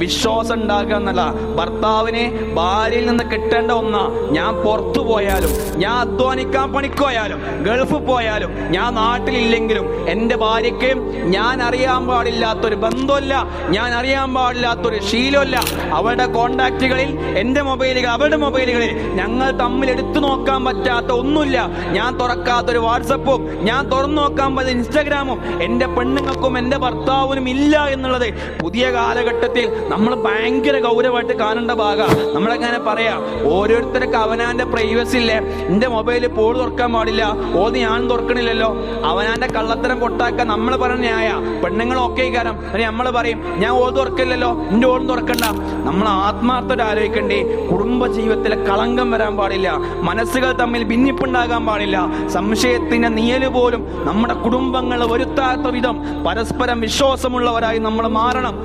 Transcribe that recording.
വിശ്വാസം ഉണ്ടാക്കുക എന്നല്ല ഭർത്താവിനെ ഭാര്യയിൽ നിന്ന് കിട്ടേണ്ട ഒന്ന ഞാൻ പുറത്തു പോയാലും ഞാൻ അധ്വാനിക്കാൻ പണിക്കോയാലും ഗൾഫ് പോയാലും ഞാൻ നാട്ടിലില്ലെങ്കിലും എന്റെ ഭാര്യയ്ക്ക് ഞാൻ അറിയാൻ പാടില്ലാത്തൊരു ബന്ധമല്ല ഞാൻ അറിയാൻ പാടില്ലാത്തൊരു ശീലമല്ല അവരുടെ കോണ്ടാക്റ്റുകളിൽ എന്റെ മൊബൈലുകൾ അവരുടെ മൊബൈലുകളിൽ ഞങ്ങൾ തമ്മിൽ എടുത്തു നോക്കാൻ പറ്റാത്ത ഒന്നുമില്ല. ഞാൻ തുറക്കാത്തൊരു വാട്സപ്പും ഞാൻ തുറന്നു നോക്കാൻ പറ്റുന്ന ഇൻസ്റ്റാഗ്രാമും എന്റെ പെണ്ണുങ്ങൾക്കും എന്റെ ഭർത്താവിനും ഇല്ല എന്നുള്ളത് പുതിയ കാലഘട്ടത്തിൽ നമ്മൾ ഭയങ്കര ഗൗരവമായിട്ട് കാണേണ്ട ഭാഗമാണ് നമ്മളെങ്ങനെ പറയാം ഓരോരുത്തർക്ക് അവനാന്റെ പ്രൈവസി ഇല്ലേ? എന്റെ മൊബൈലിൽ പോൾ തുറക്കാൻ പാടില്ല ഓത് ഞാൻ തുറക്കണില്ലല്ലോ. അവനാന്റെ കള്ളത്തരം പൊട്ടാക്കാൻ നമ്മൾ പറഞ്ഞ ന്യായ. പെണ്ണുങ്ങൾ ഓക്കെ കാരണം നമ്മൾ പറയും ഞാൻ ഓത് തുറക്കില്ലല്ലോ എന്റെ ഓടും തുറക്കണ്ട. നമ്മൾ ആത്മാർത്ഥത ആലോചിക്കണ്ടേ കുടുംബ ജീവിതത്തിലെ കളങ്കം വരാൻ പാടില്ല. മനസ്സുകൾ തമ്മിൽ ഭിന്നിപ്പുണ്ടാകാൻ പാടില്ല. സംശയത്തിന്റെ നിയൽ പോലും നമ്മുടെ കുടുംബങ്ങൾ വരുത്താത്ത വിധം പരസ്പരം വിശ്വാസമുള്ളവരായി നമ്മൾ മാറണം.